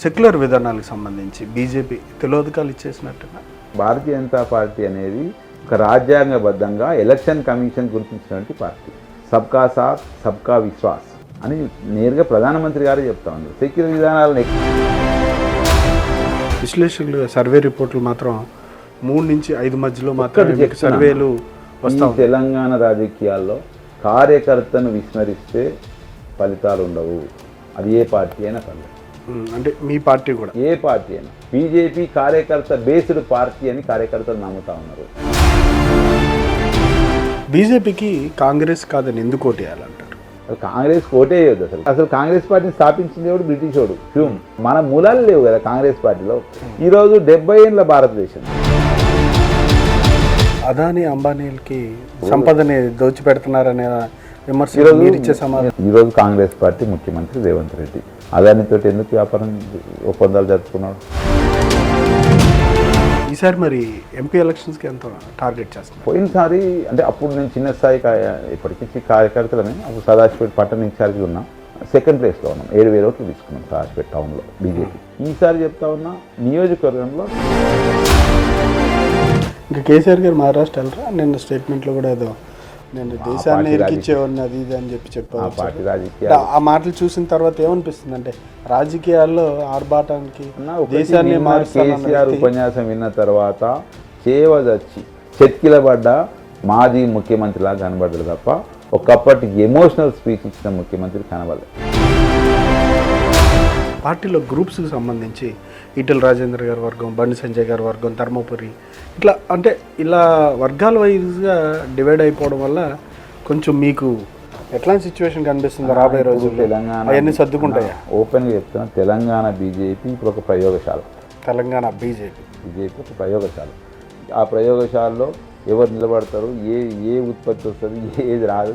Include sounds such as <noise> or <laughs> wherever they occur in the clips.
Secular విధానాలకు సంబంధించి BJP తెలియదుకాలు ఇచ్చేసినట్టుగా. భారతీయ జనతా పార్టీ అనేది ఒక రాజ్యాంగబద్ధంగా ఎలక్షన్ కమిషన్ గుర్తించినటువంటి పార్టీ. సబ్కా సాత్ సబ్కా విశ్వాస్ అని నేరుగా ప్రధానమంత్రి గారే చెప్తా ఉన్నారు. సెక్యులర్ విధానాలను విశ్లేషకులు సర్వే రిపోర్ట్లు మాత్రం మూడు నుంచి ఐదు మధ్యలో ఒక్కటి మాత్రం చెప్తున్నా. సర్వేలు ఈ వస్తా ఉన్నాయి. తెలంగాణ రాజకీయాల్లో కార్యకర్తను విస్మరిస్తే ఫలితాలు ఉండవు. అది ఏ పార్టీ అయినా పర్లేదు. అంటే మీ పార్టీ కూడా. ఏ పార్టీ అయినా. బీజేపీ కార్యకర్త బేస్డ్ పార్టీ అని కార్యకర్తలు నమ్ముతా ఉన్నారు. బీజేపీకి కాంగ్రెస్ కాదని ఎందుకు ఓటేయాలంటారు కాంగ్రెస్ ఓటే వేయొద్దు అసలు. అసలు కాంగ్రెస్ పార్టీని స్థాపించింది ఎవడు? బ్రిటిష్ వాడు. హ్యూమ్ మన మూలాలు లేవు కదా కాంగ్రెస్ పార్టీలో. ఈరోజు డెబ్బై ఏళ్ళ భారతదేశం. అదాని అంబానీలకి సంపదని దోచిపెడుతున్నారనే విమర్శ ఈరోజు కాంగ్రెస్ పార్టీ ముఖ్యమంత్రి రేవంత్ రెడ్డి. అదానితో ఎందుకు వ్యాపారం ఒప్పందాలు జరుపుకున్నాడు? ఈసారి మరి ఎంపీ ఎలక్షన్స్కి ఎంత టార్గెట్ చేస్తున్నారు? పోయినసారి అంటే అప్పుడు నేను చిన్న స్థాయి ఇప్పటికీ కార్యకర్తలమే. అప్పుడు సదాశివపేట పట్టణ ఇన్ఛార్జ్గా ఉన్నాం. సెకండ్ ప్లేస్లో ఉన్నాం. ఏడు వేల ఓట్లు తీసుకున్నాం సదాశివపేట టౌన్లో బీజేపీ ఈసారి చెప్తా ఉన్నా నియోజకవర్గంలో ఇంకా కేసీఆర్ గారు మహారాష్ట్ర వెళ్ళరా? నిన్న స్టేట్మెంట్లో కూడా ఏదో నేను దేశాన్ని ఇరికిచ్చేవాడిని అది ఇది అని చెప్పి ఆ చెప్పారు పార్టీ రాజకీయాలు ఆ మాటలు చూసిన తర్వాత ఏమనిపిస్తుంది అంటే రాజకీయాల్లో ఆర్భాటానికి దేశాన్ని కేసీఆర్ ఉపన్యాసం విన్న తర్వాత చేవదచ్చి చెక్కిలబడ్డ మాజీ ముఖ్యమంత్రిలా కనబడ్డాడు తప్ప ఒకప్పటి ఎమోషనల్ స్పీచ్ ఇచ్చిన ముఖ్యమంత్రి కనబడలేదు పార్టీలో గ్రూప్స్కి సంబంధించి ఈటెల రాజేంద్ర గారి వర్గం బండి సంజయ్ గారి వర్గం ధర్మపురి ఇట్లా అంటే ఇలా వర్గాల వైజ్గా డివైడ్ అయిపోవడం వల్ల కొంచెం మీకు ఎట్లాంటి సిచ్యువేషన్ కనిపిస్తుంది రాబోయే రోజుల్లో? తెలంగాణ అవన్నీ సర్దుకుంటాయా? ఓపెన్గా చెప్తున్నా తెలంగాణ బీజేపీ ఇప్పుడు ఒక ప్రయోగశాల. తెలంగాణ బీజేపీ. బీజేపీ ఒక ప్రయోగశాల. ఆ ప్రయోగశాలలో ఎవరు నిలబడతారు? ఏ ఏ ఉత్పత్తి వస్తుంది? ఏది రాదు?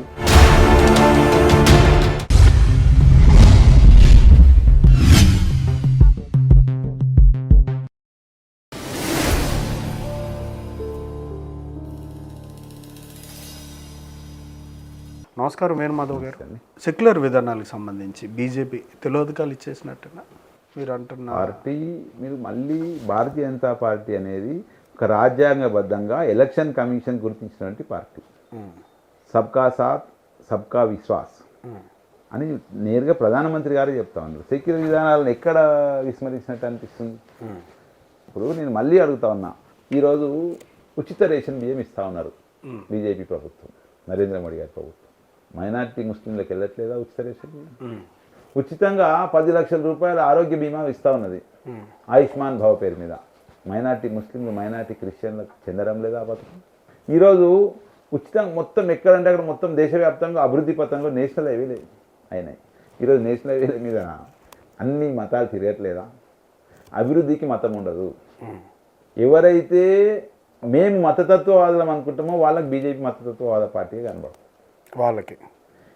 నమస్కారం వేణు మాధవ్ గారు. సెక్యులర్ విధానాలకు సంబంధించి బీజేపీ తెలియదుకాలు ఇచ్చేసినట్టుగా మీరు అంటున్నారు పార్టీ మీరు మళ్ళీ భారతీయ జనతా పార్టీ అనేది ఒక రాజ్యాంగబద్ధంగా ఎలక్షన్ కమిషన్ గుర్తించినటువంటి పార్టీ. సబ్కా సాత్ సబ్కా విశ్వాస్. అని నేరుగా ప్రధానమంత్రి గారే చెప్తా ఉన్నారు. సెక్యులర్ విధానాలను ఎక్కడ విస్మరించినట్టు అనిపిస్తుంది? ఇప్పుడు నేను మళ్ళీ అడుగుతా ఉన్నా. ఈరోజు ఉచిత రేషన్ బియ్యం ఇస్తా ఉన్నారు బీజేపీ ప్రభుత్వం నరేంద్ర మోడీ గారి ప్రభుత్వం. మైనార్టీ ముస్లింలకు వెళ్ళట్లేదా ఉచిత ఉచితంగా పది లక్షల రూపాయల ఆరోగ్య బీమా ఇస్తా ఉన్నది. ఆయుష్మాన్ భవ పేరు మీద. మైనార్టీ ముస్లింలు మైనార్టీ క్రిస్టియన్లకు చెందడం లేదా పథకం? ఈరోజు ఉచితంగా మొత్తం ఎక్కడంటే అక్కడ మొత్తం దేశవ్యాప్తంగా అభివృద్ధి పథంలో నేషనల్ హైవేలే అయినాయి. ఈరోజు నేషనల్ హైవేల మీద అన్ని మతాలు తిరగట్లేదా? అభివృద్ధికి మతం ఉండదు. ఎవరైతే మేము మతతత్వవాదులం అనుకుంటామో వాళ్ళకి బీజేపీ మతతత్వవాద పార్టీ కనబడదు వాళ్ళకి.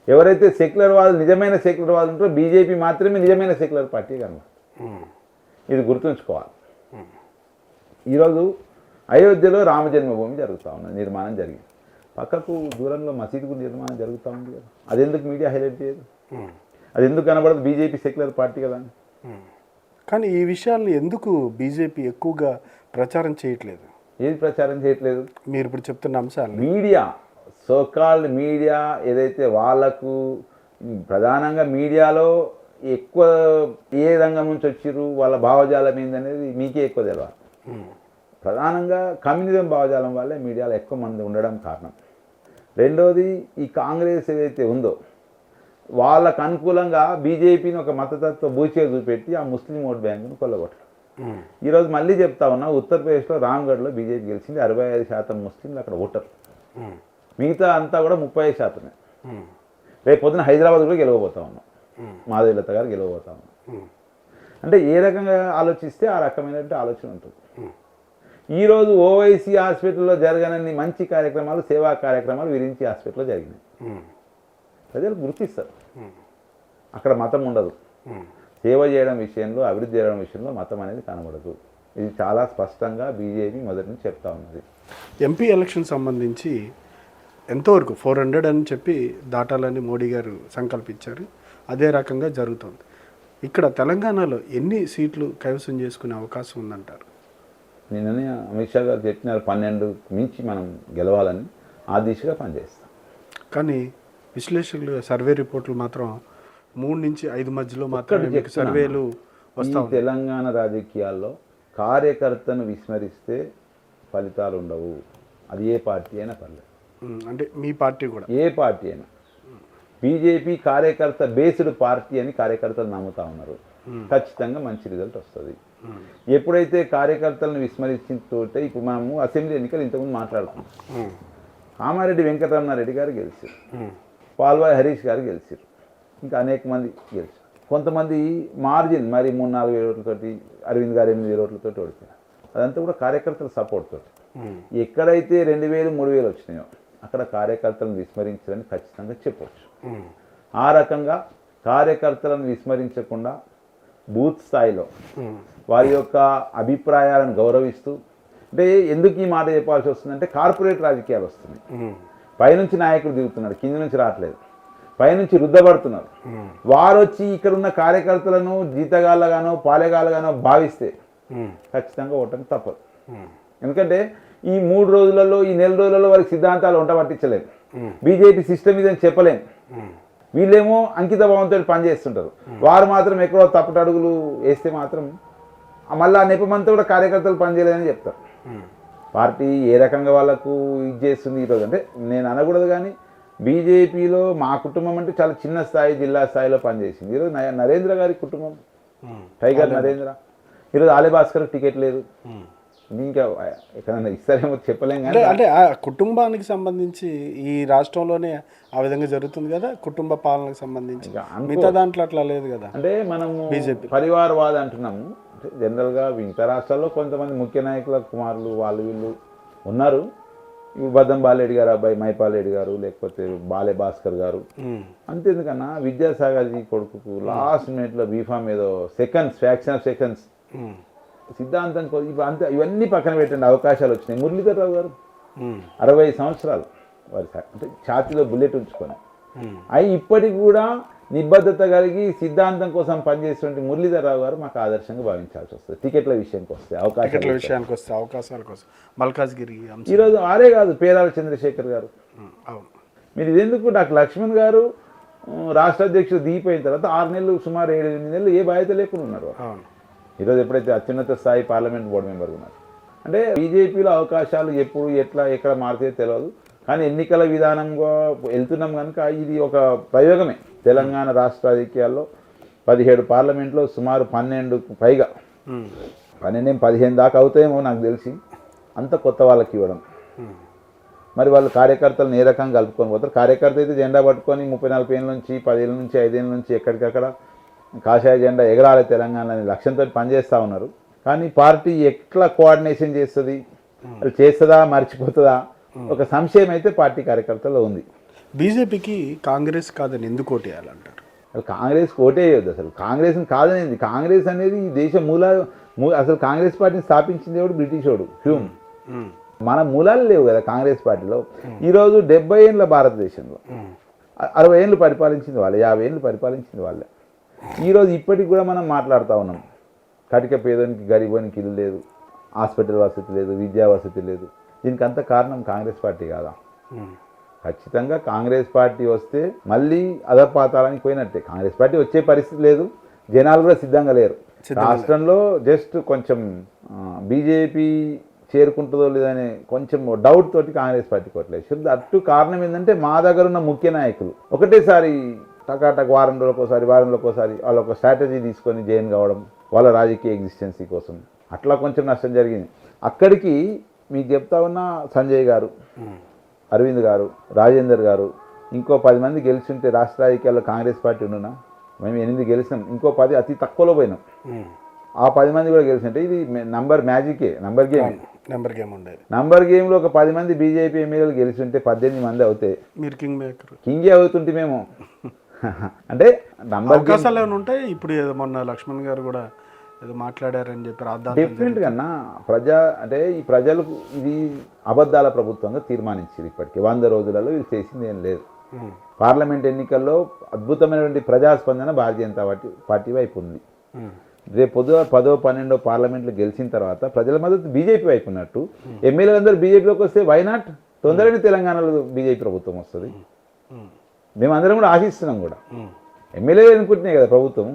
ఎవరైతే సెక్యులర్ వాదులు నిజమైన సెక్యులర్ వాదులు ఉంటారో బీజేపీ మాత్రమే నిజమైన సెక్యులర్ పార్టీ కనబడదు. ఇది గుర్తుంచుకోవాలి. ఈరోజు అయోధ్యలో రామ జన్మభూమి జరుగుతూ ఉన్నది నిర్మాణం జరిగింది. పక్కకు దూరంలో మసీదు కూడా నిర్మాణం జరుగుతూ ఉంది కదా. అది ఎందుకు మీడియా హైలైట్ చేయదు? అది ఎందుకు కనబడదు? బీజేపీ సెక్యులర్ పార్టీ కదా అని. కానీ ఈ విషయాల్ని ఎందుకు బీజేపీ ఎక్కువగా ప్రచారం చేయట్లేదు? ఏది ప్రచారం చేయట్లేదు? మీరు ఇప్పుడు చెప్తున్న అంశాలు మీడియా. సోకాల్డ్ మీడియా ఏదైతే వాళ్ళకు ప్రధానంగా మీడియాలో ఎక్కువ ఏ రంగం నుంచి వచ్చిర్రు వాళ్ళ భావజాలం ఏందనేది మీకే ఎక్కువ తెలియాలి ప్రధానంగా కమ్యూనిజం భావజాలం వల్లే మీడియాలో ఎక్కువ మంది ఉండడం కారణం. రెండోది ఈ కాంగ్రెస్ ఏదైతే ఉందో వాళ్ళకు అనుకూలంగా బీజేపీని ఒక మతతత్వ బూచిగా చూపెట్టి ఆ ముస్లిం ఓట్ బ్యాంకును కొల్లగొట్టడం ఈరోజు మళ్ళీ చెప్తా ఉన్నా ఉత్తరప్రదేశ్లో రామ్గఢ్లో బీజేపీ గెలిచింది అరవై ఐదు శాతం ముస్లింలు అక్కడ ఓటర్. మిగతా అంతా కూడా ముప్పై ఐదు శాతమే. రేపు పొద్దున హైదరాబాద్ కూడా గెలవబోతా ఉన్నాం. మాధవీలత గారు గెలవబోతా ఉన్నాం. అంటే ఏ రకంగా ఆలోచిస్తే ఆ రకమైనటువంటి ఆలోచన ఉంటుంది. ఈరోజు ఓవైసీ హాస్పిటల్లో జరగనన్ని మంచి కార్యక్రమాలు సేవా కార్యక్రమాలు విరించి హాస్పిటల్లో జరిగినాయి. ప్రజలు గుర్తిస్తారు. అక్కడ మతం ఉండదు. సేవ చేయడం విషయంలో అభివృద్ధి చేయడం విషయంలో మతం అనేది కనబడదు. ఇది చాలా స్పష్టంగా బీజేపీ మొదటి నుంచి చెప్తా ఉన్నది. ఎంపీ ఎలక్షన్ సంబంధించి ఎంతవరకు ఫోర్ హండ్రెడ్ అని చెప్పి దాటాలని మోడీ గారు సంకల్పించారు. అదే రకంగా జరుగుతుంది. ఇక్కడ తెలంగాణలో ఎన్ని సీట్లు కైవసం చేసుకునే అవకాశం ఉందంటారు? నిన్ననే అమిత్ షా గారు చెప్పినారు పన్నెండు మించి మనం గెలవాలని. ఆ దిశగా పనిచేస్తాం. కానీ విశ్లేషకులు సర్వే రిపోర్ట్లు మాత్రం మూడు నుంచి ఐదు మధ్యలో మాత్రమే. సర్వేలు వస్తా ఈ తెలంగాణ రాజకీయాల్లో కార్యకర్తను విస్మరిస్తే ఫలితాలు ఉండవు అది ఏ పార్టీ అయినా పర్లేదు. అంటే మీ పార్టీ కూడా. ఏ పార్టీ అయినా. బీజేపీ కార్యకర్త బేస్డ్ పార్టీ అని కార్యకర్తలు నమ్ముతా ఉన్నారు. ఖచ్చితంగా మంచి రిజల్ట్ వస్తుంది. ఎప్పుడైతే కార్యకర్తలను విస్మరించిన తోటే ఇప్పుడు మనము అసెంబ్లీ ఎన్నికలు ఇంతకుముందు మాట్లాడుకున్నాం. కామారెడ్డి వెంకటరమణారెడ్డి గారు గెలిచారు. పాల్వాయి హరీష్ గారు గెలిచారు. ఇంకా అనేక మంది గెలిచారు. కొంతమంది మార్జిన్ మరి మూడు నాలుగు వేల ఓట్లతోటి అరవింద్ గారు ఎనిమిది వేల ఓట్లతోటి ఓడిపోయారు. అదంతా కూడా కార్యకర్తల సపోర్ట్ తోటి. ఎక్కడైతే రెండు వేలు మూడు వేలు వచ్చినాయో అక్కడ కార్యకర్తలను విస్మరించాలని ఖచ్చితంగా చెప్పొచ్చు ఉమ్, ఆ రకంగా కార్యకర్తలను విస్మరించకుండా బూత్ స్థాయిలో వారి యొక్క అభిప్రాయాలను గౌరవిస్తూ అంటే ఎందుకు ఈ మాట చెప్పాల్సి వస్తుందంటే కార్పొరేట్ రాజకీయాలు వస్తున్నాయి. పైనుంచి నాయకుడు దిగుతున్నాడు కింద నుంచి రావట్లేదు. పైనుంచి రుద్దబడుతున్నారు. వారు వచ్చి ఇక్కడ ఉన్న కార్యకర్తలను జీతగాళ్ళగానో పాలెగాళ్ళగానో భావిస్తే ఖచ్చితంగా ఓటమి తప్పదు. ఎందుకంటే ఈ మూడు రోజులలో ఈ నెల రోజులలో వారికి సిద్ధాంతాలు వంట పట్టించలేము బీజేపీ సిస్టమ్ ఇదని చెప్పలేము వీళ్ళేమో అంకిత భావంతో పనిచేస్తుంటారు వారు మాత్రం ఎక్కడో తప్పటి అడుగులు వేస్తే మాత్రం మళ్ళీ ఆ నెపమంతా కూడా కార్యకర్తలు పనిచేయలేదని చెప్తారు. పార్టీ ఏ రకంగా వాళ్ళకు ఇది చేస్తుంది ఈరోజు అంటే నేను అనకూడదు కానీ బీజేపీలో మా కుటుంబం అంటే చాలా చిన్న స్థాయి జిల్లా స్థాయిలో పనిచేసింది ఈరోజు నరేంద్ర గారి కుటుంబం. టైగర్ నరేంద్ర. ఈరోజు ఆలే భాస్కర్ టికెట్ లేదు. ఇంకా ఎక్కడైనా ఇస్తారేమో చెప్పలేం కానీ అంటే ఆ కుటుంబానికి సంబంధించి ఈ రాష్ట్రంలోనే ఆ విధంగా జరుగుతుంది కదా కుటుంబ పాలనకు సంబంధించి. మిగతా దాంట్లో అట్లా లేదు కదా. అంటే మనము బీజేపీ. పరివారవాద అంటున్నాము. అంటే జనరల్గా మిగతా రాష్ట్రాల్లో కొంతమంది ముఖ్య నాయకుల కుమారులు వాళ్ళు వీళ్ళు ఉన్నారు. ఇప్పుడు బద్దం బాలరెడ్డి గారు అబ్బాయి మైపాల్ రెడ్డి గారు లేకపోతే బాలే భాస్కర్ గారు. అంతేందుకన్నా విద్యాసాగర్ జీ కొడుకుకు లాస్ట్ మినిట్లో బీఫామ్ ఏదో సెకండ్స్ ఫ్యాక్షన్ ఆఫ్ సెకండ్స్ సిద్ధాంతం కొ- ఇప్పుడు అంత ఇవన్నీ పక్కన పెట్టండి అవకాశాలు వచ్చినాయి. మురళీధర్ రావు గారు అరవై సంవత్సరాలు వారి అంటే ఛాతీలో బుల్లెట్ ఉంచుకొని. అవి ఇప్పటికి కూడా నిబద్ధత కలిగి సిద్ధాంతం కోసం పనిచేసేటువంటి మురళీధర్ రావు గారు మాకు ఆదర్శంగా భావించాల్సి వస్తుంది. టికెట్ల విషయానికి వస్తే అవకాశాలు విషయానికి వస్తే అవకాశాల కోసం మల్కాజ్గిరి ఈరోజు ఆరే కాదు పేరాల చంద్రశేఖర్ గారు. మీరు ఇదెందుకు డాక్టర్ లక్ష్మణ్ గారు రాష్ట్ర అధ్యక్షుడు దిగిపోయిన తర్వాత ఆరు నెలలు సుమారు ఏడు ఎనిమిది నెలలు ఏ బాధ్యత లేకుండా ఉన్నారు ఈరోజు ఎప్పుడైతే అత్యున్నత స్థాయి పార్లమెంట్ బోర్డు మెంబర్ ఉన్నారు. అంటే బీజేపీలో అవకాశాలు ఎప్పుడు ఎట్లా ఎక్కడ మారితే తెలియదు కానీ ఎన్నికల విధానంగా వెళ్తున్నాం కనుక ఇది ఒక ప్రయోగమే. తెలంగాణ రాష్ట్ర రాజకీయాల్లో పదిహేడు పార్లమెంట్లో సుమారు పన్నెండు పైగా. పన్నెండు పదిహేను దాకా అవుతాయేమో నాకు తెలిసి. అంత కొత్త వాళ్ళకి ఇవ్వడం. మరి వాళ్ళు కార్యకర్తలను ఏ రకంగా కలుపుకొని పోతారు? కార్యకర్త అయితే జెండా పట్టుకొని ముప్పై నలభై ఏళ్ళ నుంచి పదేళ్ళ నుంచి ఐదేళ్ళ నుంచి ఎక్కడికక్కడ కాషాయ జెండా ఎగరాలి తెలంగాణ అనే లక్ష్యంతో పనిచేస్తూ ఉన్నారు. కానీ పార్టీ ఎట్లా కోఆర్డినేషన్ చేస్తుంది? అది చేస్తుందా? మర్చిపోతుందా? ఒక సంశయం అయితే పార్టీ కార్యకర్తల్లో ఉంది. బీజేపీకి కాంగ్రెస్ కాదని ఎందుకు ఓటేయాలంటారు? అసలు కాంగ్రెస్ ఓటే వేయొద్దు అసలు. కాంగ్రెస్ కాదనేది కాంగ్రెస్ అనేది ఈ దేశ మూల అసలు కాంగ్రెస్ పార్టీని స్థాపించింది ఎవడు? బ్రిటిష్ వాడు హ్యూమ్. మన మూలాలు లేవు కదా కాంగ్రెస్ పార్టీలో. ఈరోజు డెబ్బై ఏళ్ళ భారతదేశంలో. అరవై ఏళ్ళు పరిపాలించింది వాళ్ళే యాభై ఏళ్ళు పరిపాలించింది వాళ్ళే. ఈరోజు ఇప్పటికి కూడా మనం మాట్లాడుతూ ఉన్నాం. కటిక పేదోనికి గరీబోనికి ఇల్లు లేదు. హాస్పిటల్ వసతి లేదు విద్యా వసతి లేదు. దీనికి అంత కారణం కాంగ్రెస్ పార్టీ కాదా? ఖచ్చితంగా కాంగ్రెస్ పార్టీ వస్తే మళ్ళీ అధపాతాలని పోయినట్టే. కాంగ్రెస్ పార్టీ వచ్చే పరిస్థితి లేదు. జనాలు కూడా సిద్ధంగా లేరు. రాష్ట్రంలో జస్ట్ కొంచెం బీజేపీ చేరుకుంటుందో లేదనే కొంచెం డౌట్ తోటి కాంగ్రెస్ పార్టీ కొట్టలేదు అట్టు కారణం ఏంటంటే మా దగ్గర ఉన్న ముఖ్య నాయకులు. ఒకటేసారి టకాటక్ వారం రోజులకోసారి వారంలోకోసారి వాళ్ళ ఒక స్ట్రాటజీ తీసుకొని జైన్ కావడం వాళ్ళ రాజకీయ ఎగ్జిస్టెన్సీ కోసం. అట్లా కొంచెం నష్టం జరిగింది. అక్కడికి మీకు చెప్తా ఉన్న సంజయ్ గారు అరవింద్ గారు రాజేందర్ గారు ఇంకో పది మంది గెలిచింటే రాష్ట్ర రాజకీయాల్లో కాంగ్రెస్ పార్టీ ఉండునా మేము ఎనిమిది గెలిచినాం. ఇంకో పది అతి తక్కువలో పోయినాం. ఆ పది మంది కూడా గెలిచింటే ఇది నంబర్ మ్యాజికే నంబర్ గేమ్ నెంబర్ గేమ్ ఉండేది. నంబర్ గేమ్లో ఒక పది మంది బీజేపీ ఎమ్మెల్యేలు గెలిచింటే పద్దెనిమిది మంది అవుతాయి మీరు కింగ్ మేకర్ కింగే అవుతుంటే మేము. అంటే అవకాశాలు ఏమైనా ఉంటాయి? ఇప్పుడు ఏదో మొన్న లక్ష్మణ్ గారు కూడా ఏదో మాట్లాడారని చెప్పి డెఫినెట్ కన్నా ప్రజా అంటే ఈ ప్రజలకు ఇది అబద్ధాల ప్రభుత్వంగా తీర్మానించింది ఇప్పటికి. వంద రోజులలో ఇది చేసింది ఏం లేదు. పార్లమెంట్ ఎన్నికల్లో అద్భుతమైనటువంటి ప్రజాస్పందన భారతీయ జనతా పార్టీ పార్టీ వైపు ఉంది. రేపు పొద్దున పదో పన్నెండో పార్లమెంట్లో గెలిచిన తర్వాత ప్రజల మద్దతు బీజేపీ వైపు ఉన్నట్టు. ఎమ్మెల్యేలు అందరూ బీజేపీలోకి వస్తే వైనాట్ తొందరగానే తెలంగాణలో బీజేపీ ప్రభుత్వం వస్తుంది. మేమందరం కూడా ఆశిస్తున్నాం కూడా. ఉమ్. ఎమ్మెల్యేలు అనుకుంటున్నాయి కదా ప్రభుత్వం.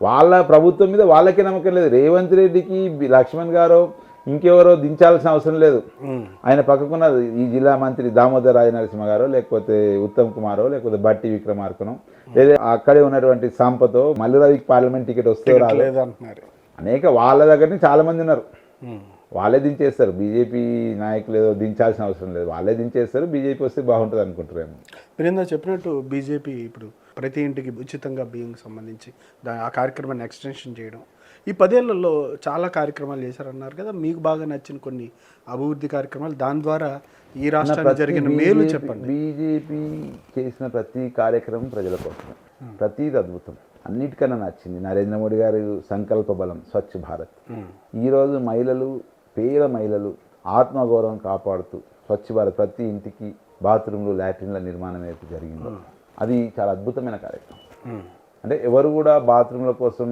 వాళ్ళ ప్రభుత్వం మీద వాళ్ళకే నమ్మకం లేదు. రేవంత్ రెడ్డికి లక్ష్మణ్ గారో ఇంకెవరో దించాల్సిన అవసరం లేదు. ఆయన పక్కకున్న ఈ జిల్లా మంత్రి దామోదర్ రాజ నరసింహ గారో లేకపోతే ఉత్తమ్ కుమారో లేకపోతే బట్టి విక్రమార్కనో లేదా అక్కడే ఉన్నటువంటి సంపతో మల్లురావికి పార్లమెంట్ టికెట్ వస్తే లేదంటున్నారు. అనేక వాళ్ళ దగ్గర చాలా మంది ఉన్నారు. వాళ్ళే దించేస్తారు. బీజేపీ నాయకులు ఏదో దించాల్సిన అవసరం లేదు. వాళ్ళే దించేస్తారు. బీజేపీ వస్తే బాగుంటుంది అనుకుంటారేమో మీరు ఏందో చెప్పినట్టు బీజేపీ ఇప్పుడు ప్రతి ఇంటికి ఉచితంగా బియ్యంకి సంబంధించి దా ఆ కార్యక్రమాన్ని ఎక్స్టెన్షన్ చేయడం. ఈ పదేళ్ళలో చాలా కార్యక్రమాలు చేశారన్నారు కదా. మీకు బాగా నచ్చిన కొన్ని అభివృద్ధి కార్యక్రమాలు. దాని ద్వారా ఈ రాష్ట్రానికి జరిగిన మేలు చెప్పండి. బీజేపీ చేసిన ప్రతి కార్యక్రమం ప్రజల కోసం ప్రతిది అద్భుతం. అన్నిటికన్నా నచ్చింది నరేంద్ర మోడీ గారి సంకల్ప బలం స్వచ్ఛ భారత్. ఈరోజు మహిళలు పేద మహిళలు ఆత్మగౌరవం కాపాడుతూ స్వచ్ఛ భారత్ ప్రతి ఇంటికి బాత్రూమ్లు లాట్రిన్ల నిర్మాణం అయితే జరిగిందో. అది చాలా అద్భుతమైన కార్యక్రమం. అంటే ఎవరు కూడా బాత్రూమ్ల కోసం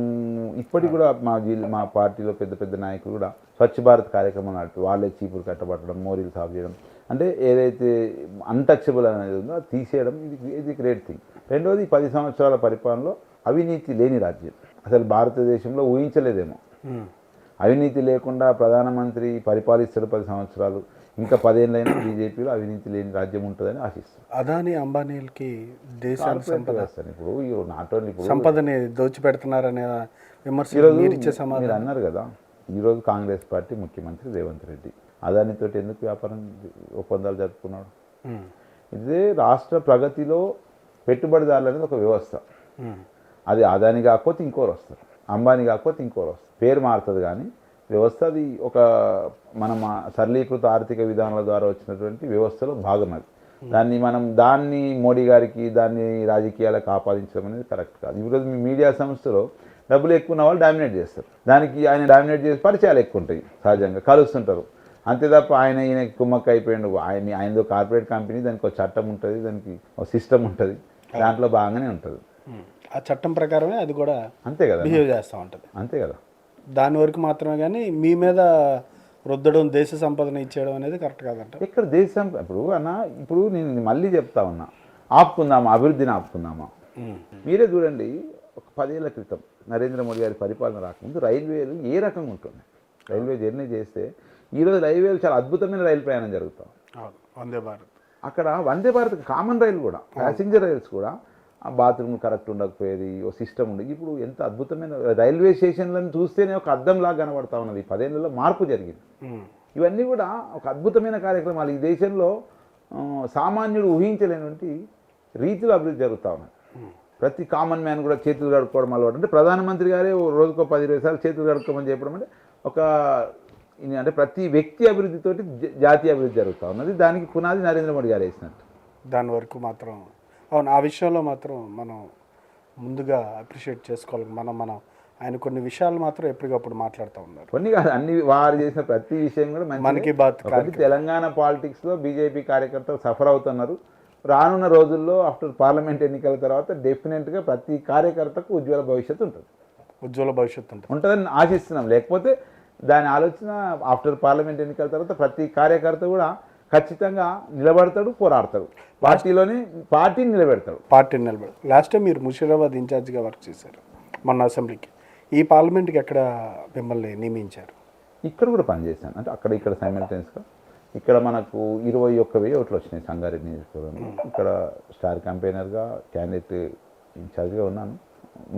ఇప్పటికి కూడా మా జిల్లా మా పార్టీలో పెద్ద పెద్ద నాయకులు కూడా స్వచ్ఛ భారత్ కార్యక్రమం నడిపి వాళ్ళే చీపురు కట్టబట్టడం మోరీలు సాఫ్ చేయడం. అంటే ఏదైతే అన్టచబుల్ అనేది ఉందో అది తీసేయడం ఇది ఇది గ్రేట్ థింగ్ రెండోది ఈ పది సంవత్సరాల పరిపాలనలో అవినీతి లేని రాజ్యం. అసలు భారతదేశంలో ఊహించలేదేమో. అవినీతి లేకుండా ప్రధానమంత్రి పరిపాలిస్తారు పది సంవత్సరాలు. ఇంకా పదేళ్ళైనా బీజేపీలో అవినీతి లేని రాజ్యం ఉంటుందని ఆశిస్తాను అదాని అంబానీలకి దేశానికి సంపద ఇప్పుడు నాట్ ఓన్లీ ఇప్పుడు సంపదని దోచిపెడుతున్నారనే విమర్శలు ఈరోజు మీరు అన్నారు కదా ఈరోజు కాంగ్రెస్ పార్టీ ముఖ్యమంత్రి రేవంత్ రెడ్డి. అదానితో ఎందుకు వ్యాపారం ఒప్పందాలు జరుపుకున్నాడు. ఇదే రాష్ట్ర ప్రగతిలో పెట్టుబడిదారులు అనేది ఒక వ్యవస్థ. అది అదాని కాకపోతే ఇంకోరు వస్తారు. అంబానీ కాకపోతే ఇంకోరు వస్తుంది పేరు మారుతుంది కానీ వ్యవస్థ అది ఒక మనం సరళీకృత ఆర్థిక విధానాల ద్వారా వచ్చినటువంటి వ్యవస్థలో భాగం అది. దాన్ని మనం దాన్ని మోడీ గారికి దాన్ని రాజకీయాలకు ఆపాదించడం అనేది కరెక్ట్ కాదు. ఈరోజు మీ మీడియా సంస్థలో డబ్బులు ఎక్కువ ఉన్న వాళ్ళు డామినేట్ చేస్తారు. దానికి ఆయన డామినేట్ చేసి పరిచయాలు ఎక్కువ ఉంటాయి సహజంగా కలుస్తుంటారు. అంతే తప్ప ఆయన ఈయన కుమ్మక్క అయిపోయాడు ఆయన ఆయనదో కార్పొరేట్ కంపెనీ దానికి ఒక చట్టం ఉంటుంది దానికి ఒక సిస్టమ్ ఉంటుంది. దాంట్లో బాగానే ఉంటుంది. ఆ చట్టం ప్రకారమే అది కూడా అంతే కదా. బిహేవ్ చేస్తూ ఉంటుంది. అంతే కదా. దాని వరకు మాత్రమే కానీ మీ మీద రుద్దడం దేశ సంపదను ఇచ్చేయడం అనేది కరెక్ట్ కాదంట. ఇక్కడ దేశం ఇప్పుడు అన్న ఇప్పుడు నేను మళ్ళీ చెప్తా ఉన్నా. ఆపుకుందామా? అభివృద్ధిని ఆపుకుందామా. మీరే చూడండి ఒక పదేళ్ళ క్రితం నరేంద్ర మోడీ గారి పరిపాలన రాకముందు రైల్వేలు ఏ రకంగా ఉంటుంది రైల్వే జర్నీ చేస్తే ఈరోజు రైల్వేలు చాలా అద్భుతమైన రైలు ప్రయాణం జరుగుతాం. వందే భారత్. అక్కడ వందే భారత్ కామన్ రైలు కూడా ప్యాసింజర్ రైల్స్ కూడా బాత్రూమ్ కరెక్ట్ ఉండకపోయేది ఓ సిస్టమ్ ఉండేది ఇప్పుడు ఎంత అద్భుతమైన రైల్వే స్టేషన్లను చూస్తేనే ఒక అద్దంలాగా కనబడతా ఉన్నది. ఈ పదేళ్ళలో మార్పు జరిగింది. ఉమ్. ఇవన్నీ కూడా ఒక అద్భుతమైన కార్యక్రమాలు. ఈ దేశంలో సామాన్యుడు ఊహించలేనటువంటి రీతిలో అభివృద్ధి జరుగుతూ ఉన్నాయి ప్రతి కామన్ మ్యాన్ కూడా చేతులు కడుక్కోవడం అలవాటు. అంటే ప్రధానమంత్రి గారే రోజుకో పది ఇరవై సార్లు చేతులు కడుక్కోమని చెప్పడం అంటే ఒక ఇది అంటే ప్రతి వ్యక్తి అభివృద్ధితోటి జాతీయ అభివృద్ధి జరుగుతూ ఉన్నది. దానికి పునాది నరేంద్ర మోడీ గారు వేసినట్టు. దాని వరకు మాత్రం అవును ఆ విషయంలో మాత్రం మనం ముందుగా అప్రిషియేట్ చేసుకోవాలి. మనం మనం ఆయన కొన్ని విషయాలు మాత్రం ఎప్పటికప్పుడు మాట్లాడుతూ ఉన్నారు. కొన్ని కాదు అన్ని వారు చేసిన ప్రతి విషయం కూడా మంచిదే. మన్ కీ బాత్ తెలంగాణ పాలిటిక్స్లో బీజేపీ కార్యకర్తలు సఫర్ అవుతున్నారు. రానున్న రోజుల్లో ఆఫ్టర్ పార్లమెంట్ ఎన్నికల తర్వాత డెఫినెట్గా ప్రతి కార్యకర్తకు ఉజ్వల భవిష్యత్తు ఉంటుంది. ఉజ్వల భవిష్యత్తు ఉంటుంది. ఉంటుందని ఆశిస్తున్నాం. లేకపోతే దాని ఆలోచన ఆఫ్టర్ పార్లమెంట్ ఎన్నికల తర్వాత ప్రతి కార్యకర్త కూడా ఖచ్చితంగా నిలబడతాడు పోరాడతాడు. పార్టీలోనే పార్టీని నిలబెడతాడు. పార్టీని నిలబడి లాస్ట్ టైం మీరు ముషీరాబాద్ ఇన్ఛార్జిగా వర్క్ చేశారు మొన్న అసెంబ్లీకి. ఈ పార్లమెంట్కి ఎక్కడ మిమ్మల్ని నియమించారు? ఇక్కడ కూడా పనిచేశాను. అంటే అక్కడ ఇక్కడ సైమల్టేనియస్గా. ఇక్కడ మనకు ఇరవై ఒక్క వెయ్యి ఓట్లు వచ్చినాయి సంగారెడ్డి నియోజకవర్గంలో. ఇక్కడ స్టార్ క్యాంపెయినర్గా క్యాండిడేట్ ఇన్ఛార్జ్గా ఉన్నాను.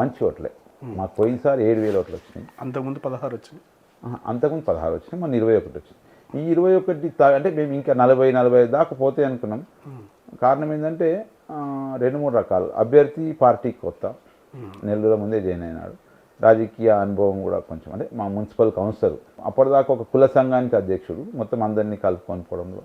మంచి ఓట్లే. మాకు పోయినసారి ఏడు వేల ఓట్లు వచ్చినాయి. అంతకుముందు పదహారు వచ్చింది ఆహా, అంతకుముందు పదహారు వచ్చినాయి. మన ఇరవై ఒకటి వచ్చింది. ఈ ఇరవై ఒకటి అంటే మేము ఇంకా నలభై నలభై దాకా పోతే అనుకున్నాం. కారణం ఏంటంటే రెండు మూడు రకాలు. అభ్యర్థి పార్టీ కొత్త. నెల్లూరు ముందే జాయిన్ అయినాడు. రాజకీయ అనుభవం కూడా కొంచెం అంటే మా మున్సిపల్ కౌన్సిలర్. అప్పటిదాకా ఒక కుల సంఘానికి అధ్యక్షుడు. మొత్తం అందరినీ కలుపుకొని పోవడంలో.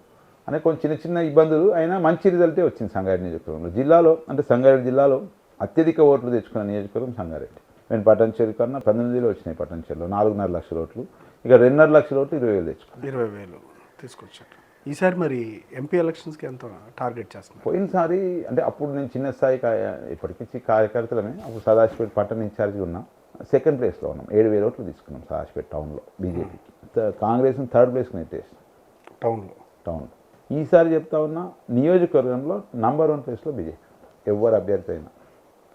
అనే కొంచెం చిన్న చిన్న ఇబ్బందులు. అయినా మంచి రిజల్టే వచ్చింది సంగారెడ్డి నియోజకవర్గంలో. జిల్లాలో అంటే సంగారెడ్డి జిల్లాలో అత్యధిక ఓట్లు తెచ్చుకున్న నియోజకవర్గం సంగారెడ్డి. నేను పట్టణచేరు కన్నా పంతొమ్మిదిలో వచ్చినాయి పట్టణచేరులో నాలుగున్నర లక్షల ఓట్లు. ఇక రెండున్నర లక్షల ఓట్లు ఇరవై వేలు తెచ్చుకున్నాను ఇరవై వేలు తీసుకొచ్చారు. ఈసారి మరి ఎంపీ ఎలక్షన్స్కి ఎంత టార్గెట్ చేస్తున్నారు? పోయినసారి అంటే అప్పుడు నేను చిన్న స్థాయి కా- ఇప్పటికించి కార్యకర్తలమే. అప్పుడు సదాశివపేట పట్టణ ఇన్ఛార్జ్గా ఉన్నాం. సెకండ్ ప్లేస్లో ఉన్నాం. ఏడు వేల ఓట్లు తీసుకున్నాం సదాశివపేట టౌన్లో బీజేపీకి. కాంగ్రెస్ని థర్డ్ ప్లేస్కి నెట్టేసి టౌన్లో. టౌన్లో. ఈసారి చెప్తా ఉన్నా నియోజకవర్గంలో నంబర్ వన్ ప్లేస్లో బీజేపీ. ఎవరు అభ్యర్థి అయినా.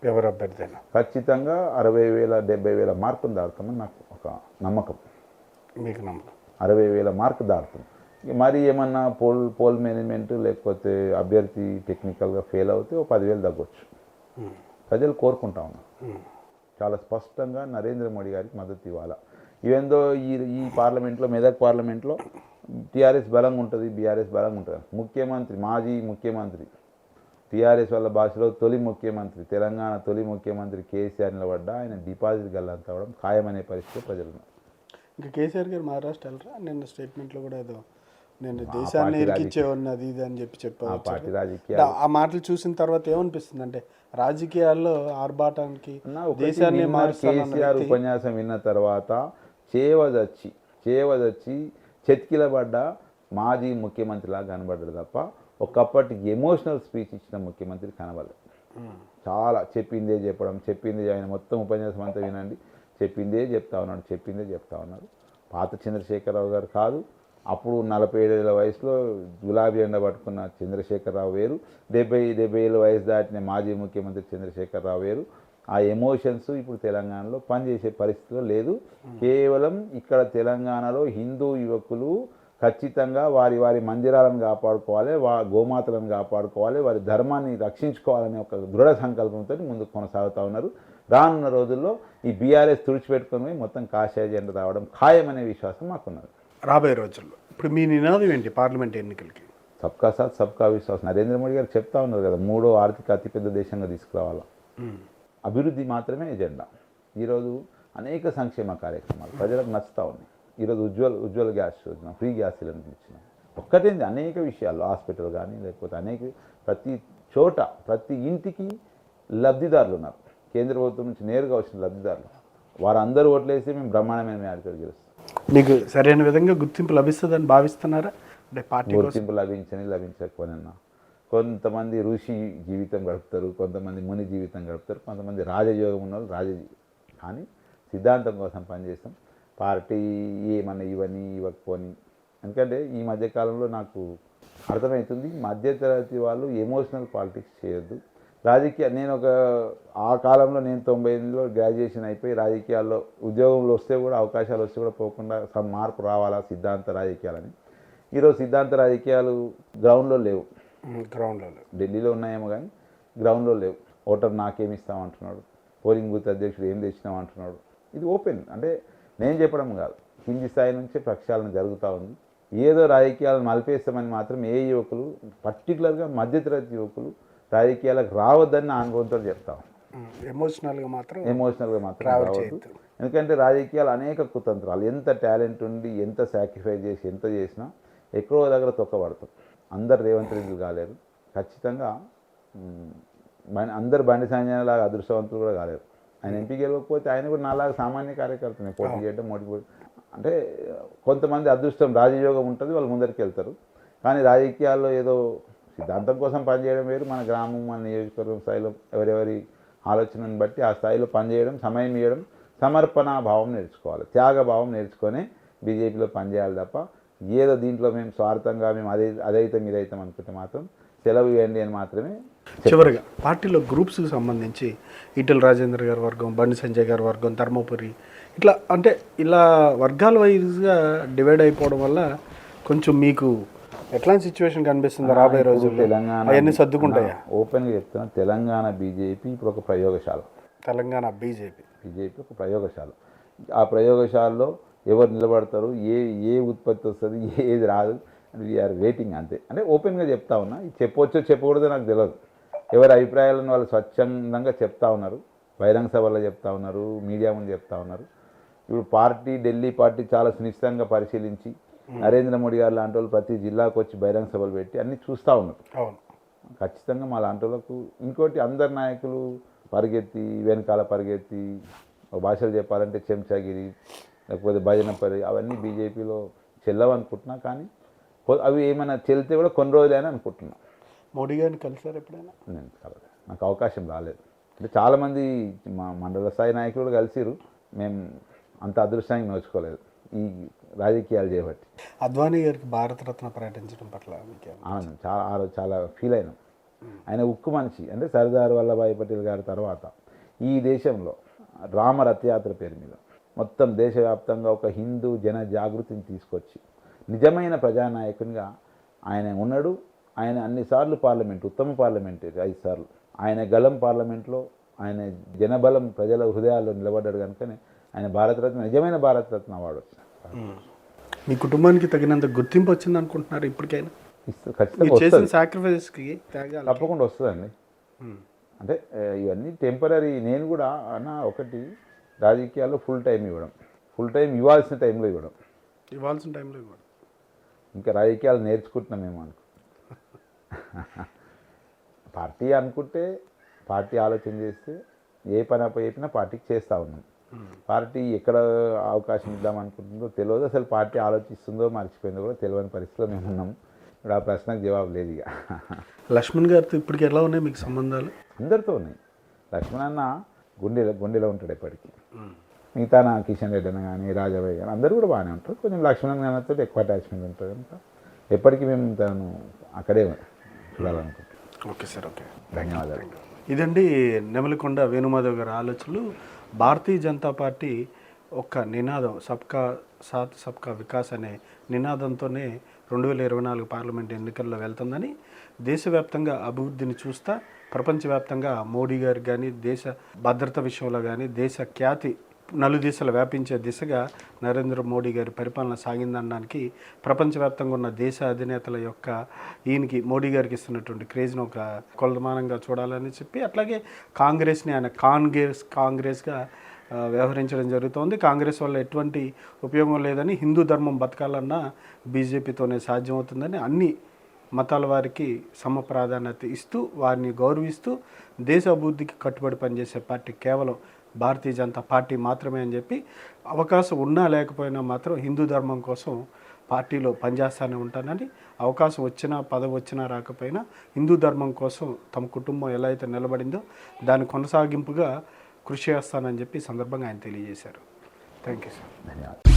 ఎవరు అభ్యర్థి అయినా. ఖచ్చితంగా అరవై వేల డెబ్బై వేల మార్కులు దాటుతామని నాకు ఒక నమ్మకం. మీకు నమ్మకం. అరవై వేల మార్కు ఇక మరి ఏమన్నా పోల్ పోల్ మేనేజ్మెంట్ లేకపోతే అభ్యర్థి టెక్నికల్గా ఫెయిల్ అవుతే ఓ పదివేలు తగ్గొచ్చు. ప్రజలు కోరుకుంటా ఉన్నారు. ఉమ్. చాలా స్పష్టంగా నరేంద్ర మోడీ గారికి మద్దతు ఇవ్వాలా. ఈవెందో ఈ ఈ పార్లమెంట్లో మెదక్ పార్లమెంట్లో టీఆర్ఎస్ బలంగా ఉంటుంది బీఆర్ఎస్ బలంగా ఉంటుంది. ముఖ్యమంత్రి మాజీ ముఖ్యమంత్రి టీఆర్ఎస్ వాళ్ళ భాషలో తొలి ముఖ్యమంత్రి తెలంగాణ తొలి ముఖ్యమంత్రి కేసీఆర్ నిలబడ్డా ఆయన డిపాజిట్ గల్లంత అవ్వడం ఖాయమనే పరిస్థితి ప్రజలు ఇంకా కేసీఆర్ గారు మహారాష్ట్ర వెళ్ళరా? నిన్న స్టేట్మెంట్లో కూడా ఏదో నేను దేశాన్ని అది ఇది అని చెప్పి రాజకీయాలు. ఆ మాటలు చూసిన తర్వాత ఏమనిపిస్తుంది అంటే రాజకీయాల్లో ఆర్భాటానికి దేశాన్ని కేసీఆర్ ఉపన్యాసం విన్న తర్వాత చేవదచ్చి చేవదచ్చి చెతికిలబడ్డ మాజీ ముఖ్యమంత్రిలాగా కనబడ్డాడు తప్ప ఒకప్పటి ఎమోషనల్ స్పీచ్ ఇచ్చిన ముఖ్యమంత్రి కనబడలేదు. చాలా చెప్పిందే చెప్పడం చెప్పింది ఆయన మొత్తం ఉపన్యాసం అంతా వినండి. చెప్పిందే చెప్తా ఉన్నాడు చెప్పిందే చెప్తా ఉన్నాడు. పాత చంద్రశేఖరరావు గారు కాదు అప్పుడు నలభై ఏడేళ్ళ వయసులో గులాబీ ఎండ పట్టుకున్న చంద్రశేఖరరావు వేరు డెబ్బై డెబ్బై ఏళ్ళ వయసు దాటిన మాజీ ముఖ్యమంత్రి చంద్రశేఖరరావు వేరు. ఆ ఎమోషన్స్ ఇప్పుడు తెలంగాణలో పనిచేసే పరిస్థితిలో లేదు. కేవలం ఇక్కడ తెలంగాణలో హిందూ యువకులు ఖచ్చితంగా వారి వారి మందిరాలను కాపాడుకోవాలి వా గోమాతలను కాపాడుకోవాలి వారి ధర్మాన్ని రక్షించుకోవాలనే ఒక దృఢ సంకల్పంతో ముందుకు కొనసాగుతూ ఉన్నారు. రానున్న రోజుల్లో ఈ బీఆర్ఎస్ తుడిచిపెట్టుకొని మొత్తం కాషాయ జెండా రావడం ఖాయమనే విశ్వాసం మాకున్నది. రాబోయే రోజుల్లో. ఇప్పుడు మీ నినాదం ఏంటి పార్లమెంట్ ఎన్నికలకి? సబ్కా సాత్ సబ్కా విశ్వాస్. నరేంద్ర మోడీ గారు చెప్తా ఉన్నారు కదా మూడో ఆర్థిక అతిపెద్ద దేశంగా తీసుకురావాలా. అభివృద్ధి మాత్రమే ఎజెండా. ఈరోజు అనేక సంక్షేమ కార్యక్రమాలు ప్రజలకు నచ్చుతా ఉన్నాయి. ఈరోజు Ujjwal Ujjwal gas Yojana free gas cylinder ఇచ్చిన. ఒక్కటేంది అనేక విషయాలు హాస్పిటల్ కానీ లేకపోతే అనేక ప్రతి చోట ప్రతి ఇంటికి లబ్ధిదారులు ఉన్నారు. కేంద్ర ప్రభుత్వం నుంచి నేరుగా వచ్చిన లబ్ధిదారులు. వారందరూ ఓట్లేసి మేము బ్రహ్మాండమైన మేడతో గెలుస్తాం. మీకు సరైన విధంగా గుర్తింపు లభిస్తుందని భావిస్తున్నారా? అంటే పార్టీ గుర్తింపు లభించని లభించకపోనన్నా కొంతమంది ఋషి జీవితం గడుపుతారు కొంతమంది ముని జీవితం గడుపుతారు కొంతమంది రాజయోగం ఉన్న వాళ్ళు రాజ కానీ సిద్ధాంతం కోసం పనిచేస్తాం. పార్టీ ఏమన్నా ఇవని ఇవ్వకపోని. ఎందుకంటే ఈ మధ్యకాలంలో నాకు అర్థమవుతుంది మధ్యతరగతి వాళ్ళు ఎమోషనల్ పాలిటిక్స్ చేయొద్దు. రాజకీయ నేను ఒక ఆ కాలంలో నేను తొంభై ఎనిమిదిలో గ్రాడ్యుయేషన్ అయిపోయి రాజకీయాల్లో ఉద్యోగంలో వస్తే కూడా అవకాశాలు వస్తే కూడా పోకుండా సమ్ మార్పు రావాలా సిద్ధాంత రాజకీయాలని. ఈరోజు సిద్ధాంత రాజకీయాలు గ్రౌండ్లో లేవు. గ్రౌండ్లో ఢిల్లీలో ఉన్నాయేమో కానీ గ్రౌండ్లో లేవు. ఓటర్ నాకేమి ఇస్తామంటున్నాడు? పోలింగ్ బూత్ అధ్యక్షుడు ఏం తెచ్చినాం అంటున్నాడు ఇది ఓపెన్. అంటే నేను చెప్పడం కాదు. కింది స్థాయి నుంచే ప్రక్షాళన జరుగుతూ ఉంది. ఏదో రాజకీయాలను మలిపేస్తామని మాత్రం ఏ యువకులు పర్టికులర్గా మధ్యతరగతి యువకులు రాజకీయాలకు రావద్దని నా అనుభవంతో చెప్తాం. ఎమోషనల్గా మాత్రం ఎమోషనల్గా మాత్రం రావద్దు. ఎందుకంటే రాజకీయాలు అనేక కుతంత్రాలు. ఎంత టాలెంట్ ఉండి ఎంత సాక్రిఫైస్ చేసి ఎంత చేసినా ఎక్కడో దగ్గర తొక్కబడతాం. అందరు రేవంత్ రెడ్డి కాలేరు. ఖచ్చితంగా అందరు బండి సంజయ్ లాగా అదృష్టవంతులు కూడా కాలేరు. ఆయన ఎంపీ గెలవకపోతే ఆయన కూడా నాలాగా సామాన్య కార్యకర్తనే. పోటీ చేయడం మోటీ అంటే కొంతమంది అదృష్టం రాజయోగం ఉంటుంది వాళ్ళు ముందరికి వెళ్తారు. కానీ రాజకీయాల్లో ఏదో సిద్ధాంతం కోసం పనిచేయడం వేరు మన గ్రామం మన నియోజకవర్గం స్థాయిలో ఎవరెవరి ఆలోచనను బట్టి ఆ స్థాయిలో పనిచేయడం సమయం ఇవ్వడం సమర్పణ భావం నేర్చుకోవాలి త్యాగ భావం నేర్చుకొని బీజేపీలో పనిచేయాలి తప్ప ఏదో దీంట్లో మేము స్వార్థంగా మేము అదే అదైతే ఇదైతం అనుకుంటే మాత్రం సెలవు ఇవ్వండి అని మాత్రమే చివరిగా పార్టీలో గ్రూప్స్కి సంబంధించి ఈటెల రాజేంద్ర గారి వర్గం బండి సంజయ్ గారి వర్గం ధర్మపురి ఇట్లా అంటే ఇలా వర్గాల వైజ్గా డివైడ్ అయిపోవడం వల్ల కొంచెం మీకు ఎట్లాంటి సిచ్యువేషన్ కనిపిస్తుంది రాబోయే రోజుల్లో? తెలంగాణ అవన్నీ సర్దుకుంటాయా? ఓపెన్గా చెప్తున్నా తెలంగాణ బీజేపీ ఇప్పుడు ఒక ప్రయోగశాల. తెలంగాణ బీజేపీ బీజేపీ ఒక ప్రయోగశాల. ఆ ప్రయోగశాలలో ఎవరు నిలబడతారు ఏ ఏ ఉత్పత్తి వస్తుంది ఏది రాదు వీఆర్ వెయిటింగ్ అంతే. అంటే ఓపెన్గా చెప్తా ఉన్నా ఇది చెప్పవచ్చో చెప్పకూడదో నాకు తెలియదు ఎవరి అభిప్రాయాలను వాళ్ళు స్వచ్ఛందంగా చెప్తా ఉన్నారు బహిరంగ సభలో చెప్తా ఉన్నారు మీడియా ముందు చెప్తా ఉన్నారు. ఇప్పుడు పార్టీ ఢిల్లీ పార్టీ చాలా సునిశ్చితంగా పరిశీలించి నరేంద్ర మోడీ గారు లాంటి వాళ్ళు ప్రతి జిల్లాకు వచ్చి బహిరంగ సభలు పెట్టి అన్నీ చూస్తూ ఉన్నారు. ఖచ్చితంగా మా లాంటి వాళ్ళకు ఇంకోటి అందరు నాయకులు పరిగెత్తి వెనకాల పరిగెత్తి భాషలు చెప్పాలంటే చెంచాగిరి లేకపోతే భజన పరి అవన్నీ బీజేపీలో చెల్లవనుకుంటున్నా కానీ అవి ఏమైనా చెల్లితే కూడా కొన్ని రోజులైనా అనుకుంటున్నాం. మోడీ గారిని కలిసారు ఎప్పుడైనా? నేను కలవలేదు. నాకు అవకాశం రాలేదు. అంటే చాలామంది మా మండల స్థాయి నాయకులు కలిసిరు మేము అంత అదృష్టానికి నోచుకోలేదు. ఈ రాజకీయాలు చేపట్టి. అద్వానీ గారికి భారతరత్న ప్రకటించడం పట్ల ఆనందం చాలా ఆ రోజు చాలా ఫీల్ అయినాం. ఆయన ఉక్కు మనిషి అంటే సర్దార్ వల్లభాయ్ పటేల్ గారి తర్వాత ఈ దేశంలో రామ రథయాత్ర పేరు మీద మొత్తం దేశవ్యాప్తంగా ఒక హిందూ జన జాగృతిని తీసుకొచ్చి నిజమైన ప్రజానాయకునిగా ఆయన ఉన్నాడు. ఆయన అన్నిసార్లు పార్లమెంట్ ఉత్తమ పార్లమెంట్ ఐదు సార్లు. ఆయన గలం పార్లమెంట్లో ఆయన జనబలం ప్రజల హృదయాల్లో నిలబడ్డాడు కనుకనే ఆయన భారతరత్న నిజమైన భారతరత్న అవార్డు మీ కుటుంబానికి తగినంత గుర్తింపు వచ్చింది అనుకుంటున్నారు ఇప్పటికైనా? మీరు ఖచ్చితంగా చేసిన త్యాగాలు తప్పకుండా వస్తుందండి. అంటే ఇవన్నీ టెంపరీ నేను కూడా అన్న ఒకటి రాజకీయాల్లో ఫుల్ టైం ఇవ్వడం. ఫుల్ టైం ఇవ్వాల్సిన టైంలో ఇవ్వడం. ఇవ్వాల్సిన టైంలో ఇవ్వడం. ఇంకా రాజకీయాలు నేర్చుకుంటున్నామేమో అనుకో <laughs> పార్టీ అనుకుంటే పార్టీ ఆలోచన చేస్తే ఏ పని చెప్పినా పార్టీకి చేస్తూ ఉన్నాం. పార్టీ ఎక్కడ అవకాశం ఇద్దాం అనుకుంటుందో తెలియదు. అసలు పార్టీ ఆలోచిస్తుందో మర్చిపోయిందో కూడా తెలియని పరిస్థితిలో మేము ఉన్నాం. ఇప్పుడు ఆ ప్రశ్నకు జవాబు లేదు ఇక. లక్ష్మణ్ గారితో ఇప్పటికి ఎలా ఉన్నాయి మీకు సంబంధాలు? అందరితో ఉన్నాయి. లక్ష్మణ్ అన్న గుండెలో గుండెలో ఉంటాడు ఎప్పటికీ. మిగతా నా కిషన్ రెడ్డి అన్న కానీ రాజాబాయి కానీ అందరూ కూడా బాగానే ఉంటారు. కొంచెం లక్ష్మణ్ గారితో ఎక్కువ అటాచ్మెంట్ ఉంటుంది కనుక ఎప్పటికీ మేము తను అక్కడే చూడాలనుకుంటాం ఓకే సార్ ఓకే. ధన్యవాదాలు. ఇదండి నెమలికొండ వేణుమాధవ్ గారి ఆలోచనలు. భారతీయ జనతా పార్టీ ఒక నినాదం సబ్కా సాత్ సబ్కా వికాస్ అనే నినాదంతోనే రెండు వేల ఇరవై నాలుగు పార్లమెంట్ ఎన్నికల్లో వెళ్తుందని దేశవ్యాప్తంగా అభివృద్ధిని చూస్తా ప్రపంచవ్యాప్తంగా మోడీ గారికి కానీ దేశ భద్రత విషయంలో కానీ దేశ ఖ్యాతి నలుదిశలు వ్యాపించే దిశగా నరేంద్ర మోడీ గారి పరిపాలన సాగిందనడానికి ప్రపంచవ్యాప్తంగా ఉన్న దేశ అధినేతల యొక్క ఈయనకి మోడీ గారికి ఇస్తున్నటువంటి క్రేజ్ను ఒక కొలమానంగా చూడాలని చెప్పి అట్లాగే కాంగ్రెస్ని ఆయన కాంగ్రెస్ కాంగ్రెస్గా వ్యవహరించడం జరుగుతోంది. కాంగ్రెస్ వల్ల ఎటువంటి ఉపయోగం లేదని హిందూ ధర్మం బతకాలన్నా బీజేపీతోనే సాధ్యమవుతుందని అన్ని మతాల వారికి సమ ప్రాధాన్యత ఇస్తూ వారిని గౌరవిస్తూ దేశ అభివృద్ధికి కట్టుబడి పనిచేసే పార్టీ కేవలం భారతీయ జనతా పార్టీ మాత్రమే అని చెప్పి అవకాశం ఉన్నా లేకపోయినా మాత్రం హిందూ ధర్మం కోసం పార్టీలో పనిచేస్తూనే ఉంటానని అవకాశం వచ్చినా పదవి వచ్చినా రాకపోయినా హిందూ ధర్మం కోసం తమ కుటుంబం ఎలా అయితే నిలబడిందో దాని కొనసాగింపుగా కృషి చేస్తానని చెప్పి సందర్భంగా ఆయన తెలియజేశారు. థ్యాంక్ యూ సార్ ధన్యవాదాలు.